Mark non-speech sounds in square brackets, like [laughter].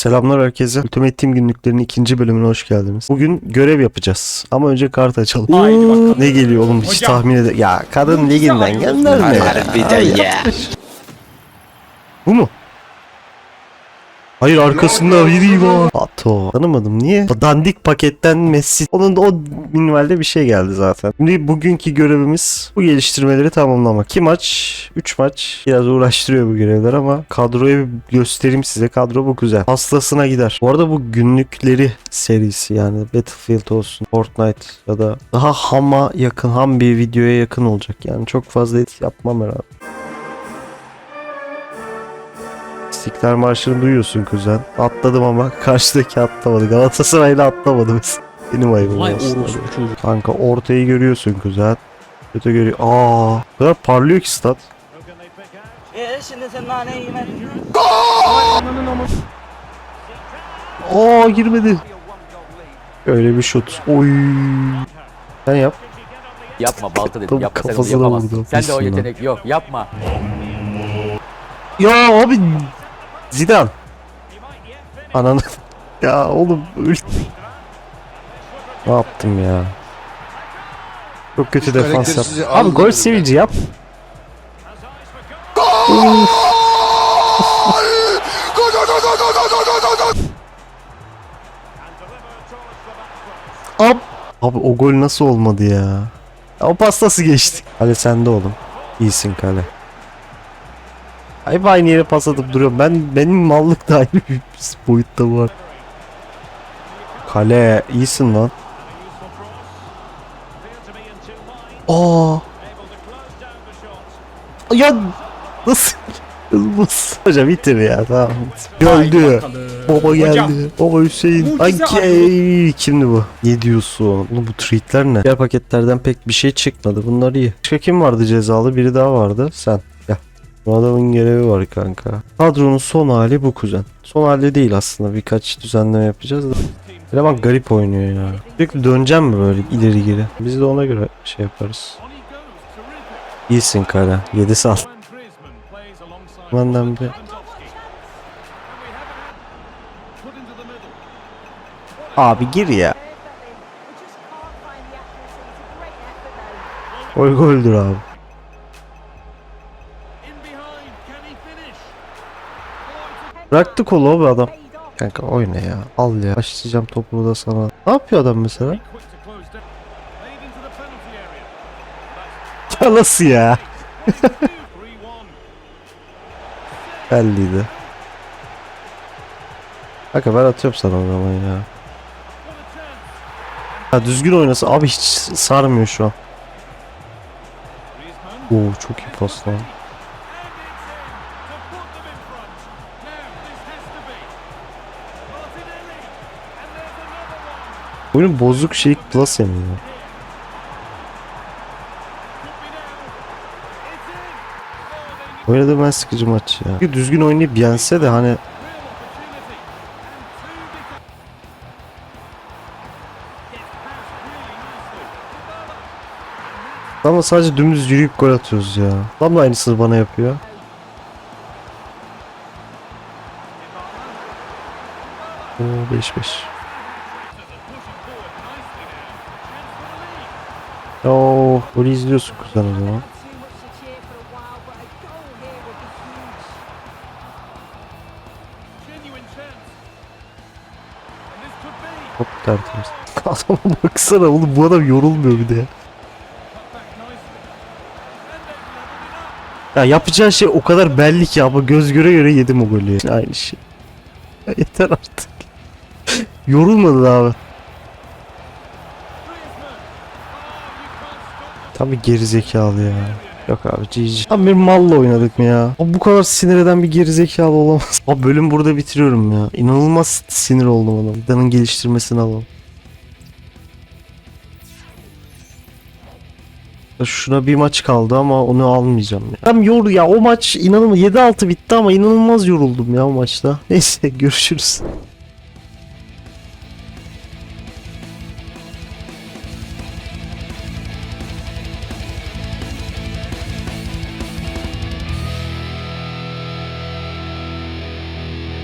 Selamlar herkese. Ultimate Team günlüklerinin ikinci bölümüne hoş geldiniz. Bugün görev yapacağız. Ama önce kart açalım. Haydi bakalım. Ne geliyor oğlum hiç Hocam. tahmin ede... Ya kadın liginden gönder mi? Harbiden ya. Bu mu? Hayır arkasında biri var. Ato. Tanımadım niye? Dandik paketten Messi. Onun da o minimalde bir şey geldi zaten. Şimdi bugünkü görevimiz bu geliştirmeleri tamamlamak. 2 maç, 3 maç. Biraz uğraştırıyor bu görevler ama kadroyu bir göstereyim size. Kadro bu güzel. Hastasına gider. Bu arada bu günlükleri serisi yani Battlefield olsun, Fortnite ya da daha hama yakın, ham bir videoya yakın olacak. Yani çok fazla et yapmam herhalde. İstiklal Marşı'nı duyuyorsun kuzen. Atladım ama [laughs] karşıdaki atlamadı. Galatasaray'la atlamadı mesela. Benim ayıbım Vay. Kanka ortayı görüyorsun kuzen. Öte görüyor. Aa, o kadar parlıyor ki stat. Aa girmedi. Öyle bir şut. Oy. Sen yap. Yapma balta dedim. Yapma sen onu yapamazsın. Sen de o yetenek yok. Yapma. Ya abi Zidane. Ananı. ya oğlum. Ne yaptım ya? Çok kötü defans yap. Abi gol sevinci yap. Ab. Abi o gol nasıl olmadı ya? O pastası geçti. Kale sende oğlum. İyisin kale. Hep aynı yere pas atıp duruyorum. Ben benim mallık da aynı bir boyutta var. Kale iyisin lan. Aa. Ya nasıl? Olmaz. Hocam bitir ya tamam. Geldi. Baba geldi. Hocam, Baba Hüseyin. Ay kimdi bu? Ne diyorsun? Oğlum bu tweetler ne? Diğer paketlerden pek bir şey çıkmadı. Bunlar iyi. Başka kim vardı cezalı? Biri daha vardı. Sen. Bu adamın görevi var kanka. Kadronun son hali bu kuzen. Son hali değil aslında. Birkaç düzenleme yapacağız da. Eleman garip oynuyor ya. Sürekli döneceğim mi böyle ileri geri? Biz de ona göre şey yaparız. İyisin kara. 7 sal. Benden bir. Abi gir ya. Gol goldür abi. Bıraktı kolu abi adam. Kanka oyna ya. Al ya. Başlayacağım topunu da sana. Ne yapıyor adam mesela? Ya ya? [laughs] Belliydi. Kanka ben atıyorum sana o zaman ya. Ya düzgün oynasa abi hiç sarmıyor şu an. Oo çok iyi pas. Oyunun bozuk şey plus yemiyor. Oynadı ben sıkıcı maç ya. Düzgün oynayıp yense de hani Ama sadece dümdüz yürüyüp gol atıyoruz ya. Tam da aynısını bana yapıyor. Oo 5-5. Golü izliyorsun kuzen o zaman. Hop tertemiz. [laughs] Adama baksana oğlum bu adam yorulmuyor bir de ya. Ya yapacağı şey o kadar belli ki ama göz göre göre yedim o golü. Aynı şey. Ya yeter artık. [laughs] Yorulmadın abi. Tabi gerizekalı ya. Yok abi GG. Abi bir malla oynadık mı ya? Abi bu kadar sinir eden bir gerizekalı olamaz. [laughs] Abi bölüm burada bitiriyorum ya. İnanılmaz sinir oldum ona. Danın geliştirmesini alalım. Şuna bir maç kaldı ama onu almayacağım ya. Hem yor ya o maç inanılmaz 7-6 bitti ama inanılmaz yoruldum ya o maçta. [laughs] Neyse görüşürüz.